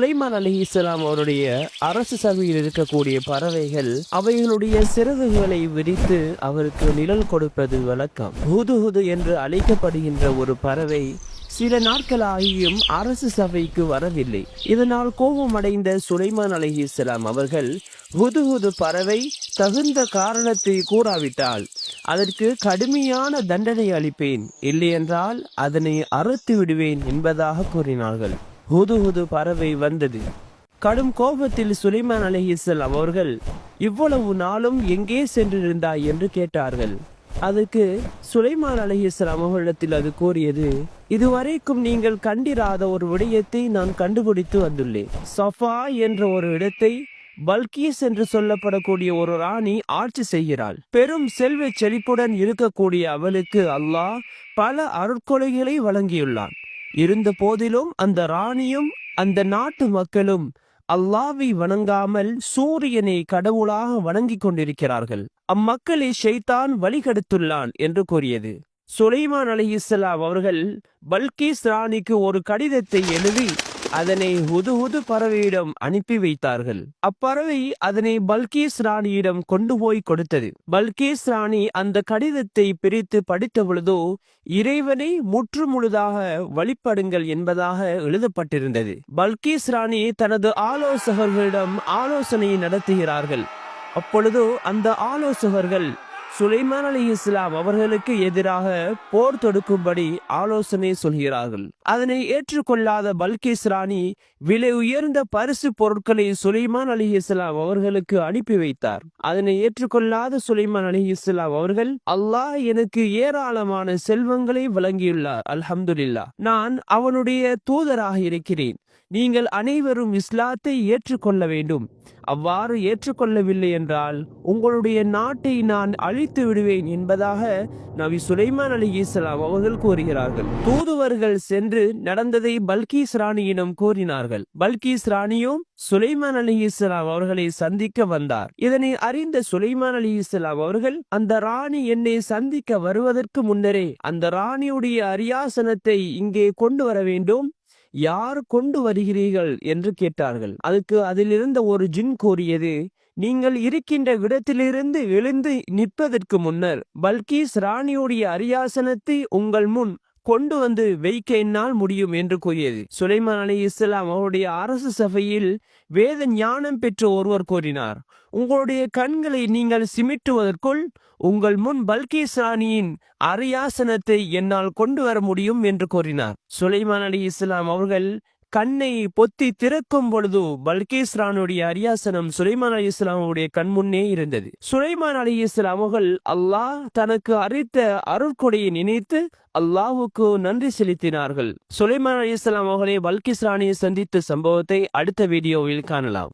சுலைமான் அலி இஸ்லாம் அவருடைய அரசு சபையில் இருக்கக்கூடிய பறவைகள் அவைகளுடைய சிறகுகளை விரித்து அவருக்கு நிழல் கொடுப்பது வழக்கம். ஹுது என்று அழைக்கப்படுகின்ற ஒரு பறவை சில நாட்களாகியும் அரசு சபைக்கு வரவில்லை. இதனால் கோபமடைந்த சுலைமான் அலி இஸ்லாம் அவர்கள் ஹுது பறவை தகுந்த காரணத்தை கூறாவிட்டால் அதற்கு கடுமையான தண்டனை அளிப்பேன். இல்லையென்றால் அதனை அறுத்து விடுவேன் என்பதாக கூறினார்கள். ஹுது ஹுது பறவை வந்தது. கடும் கோபத்தில் சுலைமான் அலைஹிஸ்ஸலாம் அவர்கள் இவ்வளவு நாளும் எங்கே சென்றிருந்தாய்? என்று கேட்டார்கள். அதுக்கு சுலைமான் அலைஹிஸ்ஸலாம் அவர்களிடத்தில் அது கூறியது இதுவரைக்கும் நீங்கள் கண்டிராத ஒரு விடயத்தை நான் கண்டுபிடித்து வந்துள்ளேன். சஃபா என்ற ஒரு இடத்தை பல்கீஸ் என்று சொல்லப்படக்கூடிய ஒரு ராணி ஆட்சி செய்கிறாள். பெரும் செல்வ செழிப்புடன் இருக்கக்கூடிய அவளுக்கு அல்லாஹ் பல அருட்கொலைகளை வழங்கியுள்ளான். இருந்த போதிலும் அந்த ராணியும் அந்த நாட்டு மக்களும் அல்லாவை வணங்காமல் சூரியனை கடவுளாக வணங்கிக் கொண்டிருக்கிறார்கள். அம்மக்களை ஷைத்தான் வழிகெடுத்துள்ளான் என்று கூறியது. சுலைமான் அலைஹிஸ்ஸலாம் அவர்கள் பல்கீஸ் ராணிக்கு ஒரு கடிதத்தை எழுதி அதனை ஹுது ஹுது பறவையிடம் அனுப்பி வைத்தார்கள். அப்பறவை அதனை பல்கேஸ் ராணியிடம் கொண்டு போய் கொடுத்தது. பல்கேஸ் ராணி அந்த கடிதத்தை பிரித்து படித்த பொழுதோ இறைவனை முற்று முழுதாக வழிபடுங்கள் என்பதாக எழுதப்பட்டிருந்தது. பல்கேஸ் ராணி தனது ஆலோசகர்களிடம் ஆலோசனை நடத்துகிறார்கள். அப்பொழுதோ அந்த ஆலோசகர்கள் சுலைமான் அலி இஸ்லாம் அவர்களுக்கு எதிராக போர் தொடுக்கும்படி ஆலோசனை சொல்கிறார்கள். அதனை ஏற்றுக்கொள்ளாத பல்கேஸ் ராணி விலை உயர்ந்த பரிசு பொருட்களை சுலைமான் அலி இஸ்லாம் அவர்களுக்கு அனுப்பி வைத்தார். அதனை ஏற்றுக்கொள்ளாத சுலைமான் அலி இஸ்லாம் அவர்கள் அல்லாஹ் எனக்கு ஏராளமான செல்வங்களை வழங்கியுள்ளார். அல்ஹம்துல்லா நான் அவனுடைய தூதராக இருக்கிறேன். நீங்கள் அனைவரும் இஸ்லாத்தை ஏற்றுக்கொள்ள வேண்டும். அவ்வாறு ஏற்றுக்கொள்ளவில்லை என்றால் உங்களுடைய நாட்டை நான் அழித்து விடுவேன் என்பதாக நபி சுலைமான் அலி இஸ்லாம் அவர்கள் கூறுகிறார்கள். தூதுவர்கள் சென்று நடந்ததை பல்கீஸ் ராணியிடம் கூறினார்கள். பல்கீஸ் ராணியும் சுலைமான் அலி இஸ்லாம் அவர்களை சந்திக்க வந்தார். இதனை அறிந்த சுலைமான் அலி இஸ்லாம் அவர்கள் அந்த ராணி என்னை சந்திக்க வருவதற்கு முன்னரே அந்த ராணியுடைய அரியாசனத்தை இங்கே கொண்டு வர வேண்டும். யார் கொண்டு வருகிறீர்கள் என்று கேட்டார்கள். அதுக்கு அதிலிருந்த ஒரு ஜின் கூறியது நீங்கள் இருக்கின்ற விடத்திலிருந்து எழுந்து நிற்பதற்கு முன்னர் பல்கீஸ் ராணியுடைய அரியாசனத்தை உங்கள் முன் கொண்டு வந்து வைக்க என்னால் முடியும் என்று கூறியது. சுலைமான் அலி இஸ்லாம் அவருடைய அரசு சபையில் வேத ஞானம் பெற்ற ஒருவர் கூறினார். உங்களுடைய கண்களை நீங்கள் சிமிட்டுவதற்குள் உங்கள் முன் பல்கீஸ் அரியாசனத்தை என்னால் கொண்டு வர முடியும் என்று கூறினார். சுலைமான் அலி இஸ்லாம் அவர்கள் கண்ணை பொத்தி திறக்கும் பொழுது பல்கேஸ் ரானுடைய அரியாசனம் சுலைமான் அலி இஸ்லாமுடைய கண் முன்னே இருந்தது. சுலைமான் அலி இஸ்லாம் அவர்கள் அல்லாஹ் தனக்கு அறித்த அருட்கொடையை நினைத்து அல்லாஹுக்கு நன்றி செலுத்தினார்கள். சுலைமான் அலி இஸ்லாம் அவர்களை பல்கிஸ் ராணியை சந்தித்த சம்பவத்தை அடுத்த வீடியோவில் காணலாம்.